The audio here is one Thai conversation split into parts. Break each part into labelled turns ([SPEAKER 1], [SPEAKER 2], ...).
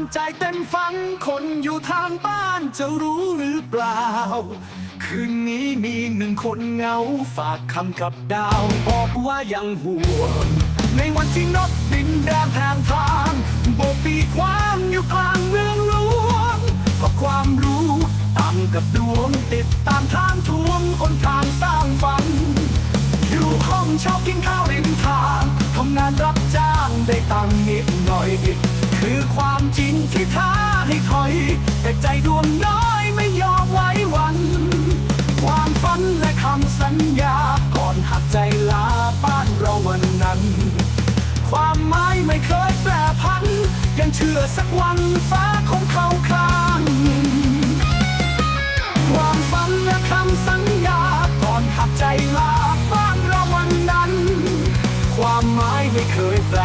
[SPEAKER 1] านใจเต็มฟังคนอยู่ทางบ้านจะรู้หรือเปล่า คืนนี้มีหนึ่งคนเงาฝากคำกับดาว บอกว่ายังห่วง ในวันที่นกบินแดงแทงทางโบกปีกว้างอยู่กลางเมืองหลวงเพราะความรู้ตั้งกับดวงติดตามทางทวงคนทางสร้างฝัน อยู่ห้องเช่ากินข้าวริมทางทำงานรับจ้างได้ตังค์นิดหน่อย คือความจริงที่ท้าให้ถอย แต่ใจดวงน้อยไม่ยอมไว้วัน ความฝันและคำสัญญา ก่อนหักใจลาบ้านเราวันนั้น ความหมายไม่เคยแปรพัน ยังเชื่อสักวันฟ้าคงเข้าข้าง ความฝันและคำสัญญา ก่อนหักใจลาบ้านเราวันนั้น ความหมายไม่เคยแปร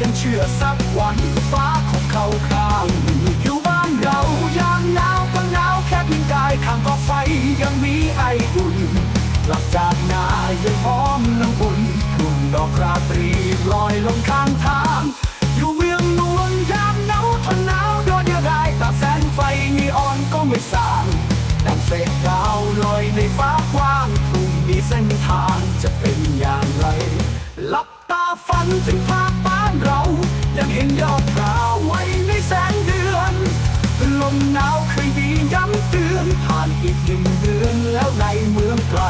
[SPEAKER 1] ยังเชื่อสักวันฟ้าของเขาข้างอยู่บ้านเรายามหนาวก็หนาวแค่เพียงกายข้างก็ไฟยังมีไออุ่นหลับจากนายังหอมละมุนกลุ่มดอกราตรีลอยลงข้างทาง อยู่เมืองนวลยามหนาวทนหนาวโดนยาได้ตาแสงไฟนีออนก็ไม่สางดังเศษดาวลอยในฟ้ากว้างพรุ่งนี้เส้นทางจะเป็นอย่าง มหนาวเคยมีย้ำเตือนผ่านอีกหนึ่งเดือนแล้วในเมืองไกล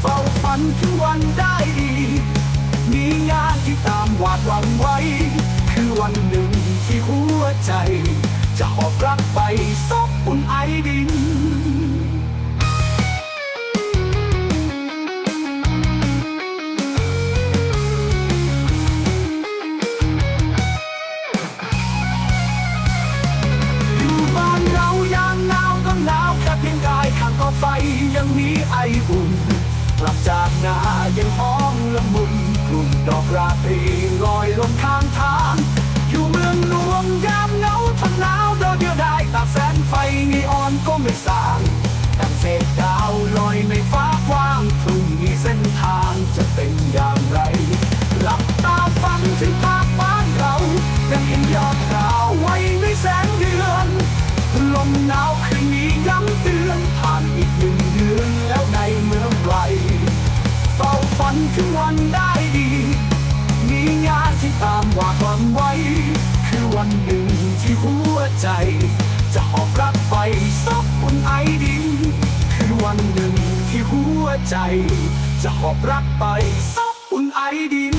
[SPEAKER 1] เฝ้าฝันถึงวันได้ดีมีงานที่ตามวาดหวังไว้ คือวันหนึ่งที่หัวใจ จะหอบรักไปซบอุ่นไอดิน ถึงวันได้ดี มีงานที่ตามวาความไว้ คือวันหนึ่งที่หัวใจ จะหอบรักไปซบอุ่นไอดิน คือวันหนึ่งที่หัวใจ จะหอบรักไปซบอุ่นไอดิน